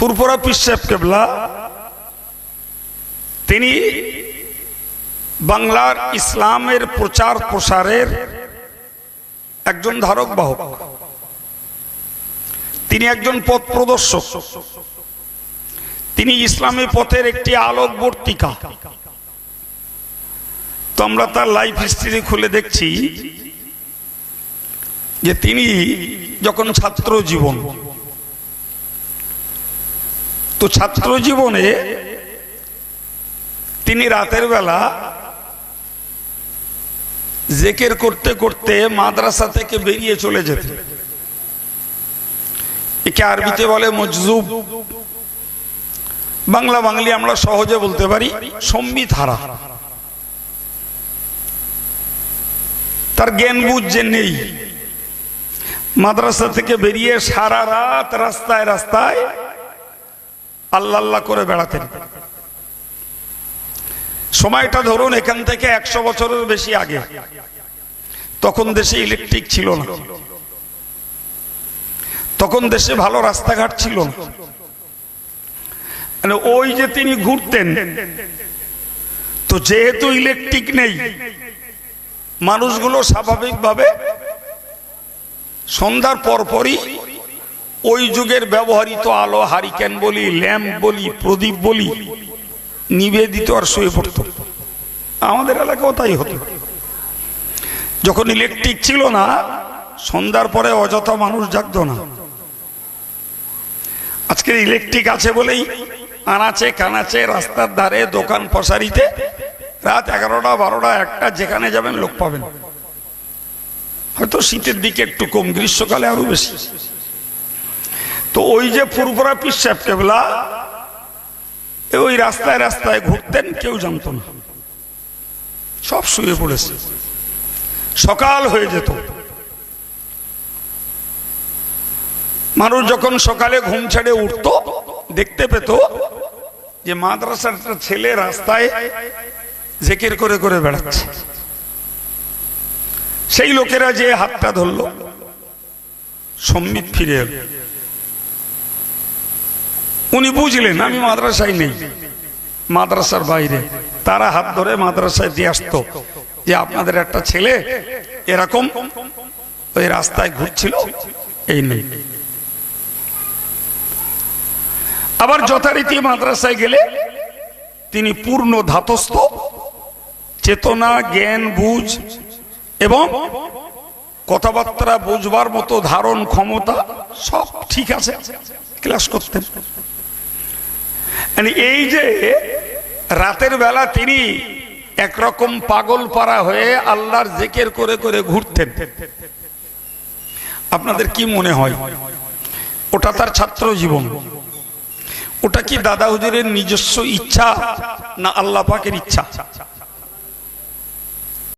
ফুরফুরা পিসাব কেবলা, তিনি বাংলার ইসলামের প্রচার প্রসারের একজন ধারক বাহক। তিনি একজন পথ প্রদর্শক। তিনি ইসলামী পথের একটি আলোকবর্তিকা তো আমরা তার লাইফ হিস্ট্রি খুলে দেখছি যে তিনি যখন ছাত্র জীবন তো ছাত্র জীবনে তিনি রাতের বেলা জেকের করতে করতে মাদ্রাসা থেকে বেরিয়ে চলে যেতেন। একে আরবিতে বলে মজজুব বাংলা বাঙালি আমরা সহজে বলতে পারি সম্বিত হারা তার জ্ঞান বুঝ যে নেই। মাদ্রাসা থেকে বেরিয়ে সারা রাত রাস্তায় রাস্তায় আল্লাহ আল্লাহ করে বেড়াতেন। সময়টা ধরুন এখান থেকে একশো বছরের বেশি আগে। তখন দেশে ইলেকট্রিক ছিল না। তখন দেশে ভালো রাস্তাঘাট ছিল না। মানে ওই যে তিনি ঘুরতেন, তো যেহেতু ইলেকট্রিক নেই, মানুষগুলো স্বাভাবিকভাবে সন্ধ্যার পরপরই ওই যুগের ব্যবহৃত আলো হারিকেন বলি, ল্যাম্প বলি, প্রদীপ বলি, নিবেদিত আর শুয়ে পড়ত। আমাদের এলাকাও তাই হতো। যখন ইলেকট্রিক ছিল না, সন্ধ্যার পরে অযথা মানুষ জাগত না। আজকে ইলেকট্রিক আছে বলেই আনাচে কানাচে রাস্তার ধারে দোকান পশারিতে রাত এগারোটা, বারোটা, একটা যেখানে যাবেন লোক পাবেন। হয়তো শীতের দিকে একটু কম, গ্রীষ্মকালে আরও বেশি। তো ওই যে ফুরফুরা পিসাব কেবলা ওই রাস্তায় রাস্তায় ঘুরতেন, কেউ জানত না। সব শুয়ে পড়েছে। সকাল হয়ে যেত। মানুষ যখন সকালে ঘুম ছেড়ে উঠত, দেখতে পেত যে মাদ্রাসার ছেলে রাস্তায় জেকের করে করে বেড়াচ্ছে। সেই লোকেরা যে হাতটা ধরলো, সম্মিত ফিরে এলো। উনি বুঝলেন, আমি মাদ্রাসায় নেই। মাদ্রাসার বাইরে। তারা হাত ধরে মাদ্রাসায় দিয়ে আসতো যে আপনাদের একটা ছেলে এরকম ওই রাস্তায় ঘুরছিল, এই নেই। আবার যথারীতি মাদ্রাসায় গেলে তিনি পূর্ণ ধাতস্থ, চেতনা, জ্ঞান, বুঝ এবং কথাবার্তা বুঝবার মতো ধারণ, ক্ষমতা সব ঠিক আছে। ক্লাস করতেন। মানে এই যে রাতের বেলা তিনি একরকম পাগল পাড়া হয়ে আল্লাহর জেকের করে করে ঘুরতেন। আপনাদের কি মনে হয়? ওটা তার ছাত্র জীবন। ওটা কি দাদা হুজুরের নিজস্ব ইচ্ছা না আল্লাহ পাকের ইচ্ছা?